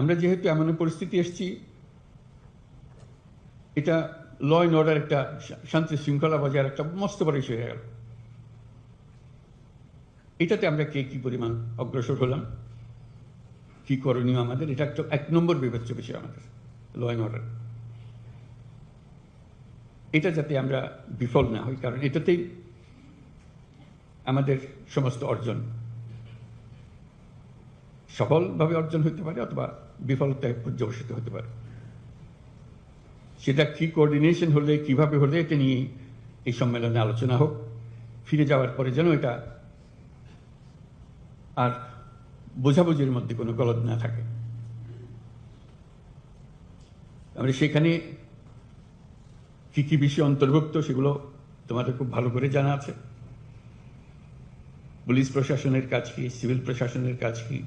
আমরা যেহেতু এমন পরিস্থিতি এসেছি, এটা ল অ্যান্ড অর্ডার একটা শান্তি শৃঙ্খলা বজায় একটা মস্ত বড় ইস্যু হয়ে গেল। এটাতে আমরা কে কি পরিমাণ অগ্রসর হলাম, কি করণীয় আমাদের, এটা একটা এক নম্বর বিবেচ্য বিষয় আমাদের ল অ্যান্ড অর্ডার এটা যাতে আমরা বিফল না হই, কারণ এটাতেই আমাদের সমস্ত অর্জন। সফলভাবে অর্জন হতে পারে অথবা বিফলতায় পর্যবসিত হতে পারে। সেটা কি কোঅর্ডিনেশন হলে, কীভাবে হলে, এটা নিয়ে এই সম্মেলনে আলোচনা হোক। ফিরে যাওয়ার পরে যেন এটা আর বোঝাবুঝির মধ্যে কোনো গলদ না থাকে। আমরা সেখানে কি কি বিষয় অন্তর্ভুক্ত সেগুলো তোমাদের খুব ভালো করে জানা আছে। পুলিশ প্রশাসনের কাজ কি, সিভিল প্রশাসনের কাজ কি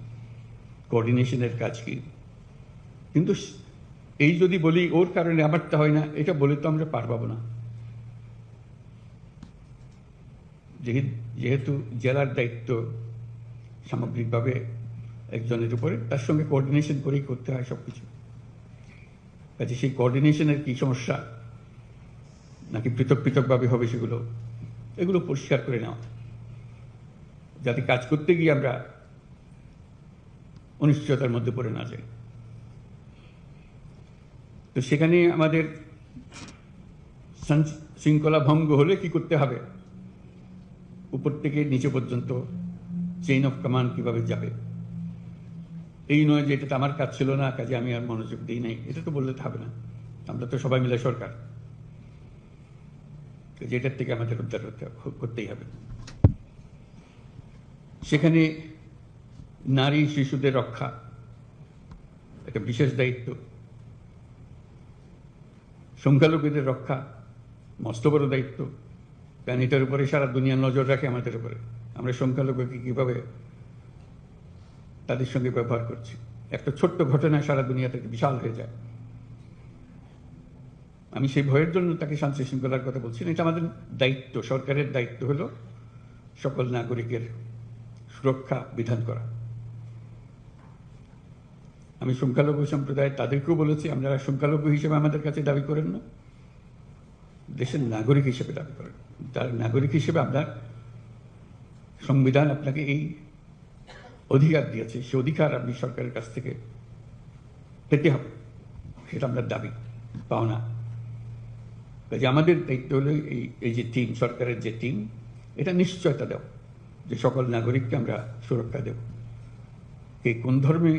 কোঅর্ডিনেশনের কাজ কি? কিন্তু এই যদি বলি ওর কারণে আমারটা হয় না, এটা বলে তো আমরা পার পাবো না। যেহে- যেহেতু জেলার দায়িত্ব সামগ্রিকভাবে একজনের উপরে, তার সঙ্গে কোঅর্ডিনেশন করেই করতে হয় সব কিছু কাজে সেই কোঅর্ডিনেশনের কি সমস্যা? নাকি পৃথক পৃথকভাবে হবে সেগুলো? এগুলো পরিষ্কার করে নেওয়া। যাতে কাজ করতে গিয়ে আমরা অনিশ্চয়তার মধ্যে পড়ে না যায়। তো সেখানে আমাদের শৃঙ্খলা ভঙ্গ হলে কি করতে হবে? উপর থেকে নিচে পর্যন্ত চেইন অফ কমান্ড কীভাবে যাবে? এই নয় যে এটা তো আমার কাজ ছিল না, কাজে আমি আর মনোযোগ দিই নাই। এটা তো বললে হবে না। আমরা তো সবাই মিলে সরকার। যেটার থেকে আমাদের উদ্ধার করতেই হবে। সেখানে নারী শিশুদের রক্ষা, একটা বিশেষ দায়িত্ব। সংখ্যালঘুদের রক্ষা, মস্ত বড় দায়িত্ব। কারণ এটার উপরে সারা দুনিয়া নজর রাখে আমাদের উপরে। আমরা সংখ্যালঘুকে কীভাবে তাদের সঙ্গে ব্যবহার করছি। একটা ছোট্ট ঘটনা সারা দুনিয়া থেকে বিশাল হয়ে যায়। আমি সেই ভয়ের জন্য তাকে শান্তি শৃঙ্খলার কথা বলছি না। এটা আমাদের দায়িত্ব, সরকারের দায়িত্ব হলো সকল নাগরিকের সুরক্ষা বিধান করা। আমি সংখ্যালঘু সম্প্রদায় তাদেরকেও বলেছি, আপনারা সংখ্যালঘু হিসেবে আমাদের কাছে দাবি করেন না। দেশের নাগরিক হিসেবে দাবি করেন। তার নাগরিক হিসেবে আপনার সংবিধান আপনাকে এই অধিকার দিয়েছে, সে অধিকার আপনি সরকারের কাছ থেকে পেতে হবে, সেটা আপনার দাবি, পাওনা। কাজে আমাদের দায়িত্ব হলো এই এই যে টিম, সরকারের যে টিম, এটা নিশ্চয়তা দেওয়া, যে সকল নাগরিককে আমরা সুরক্ষা দেব। কে কোন ধর্মে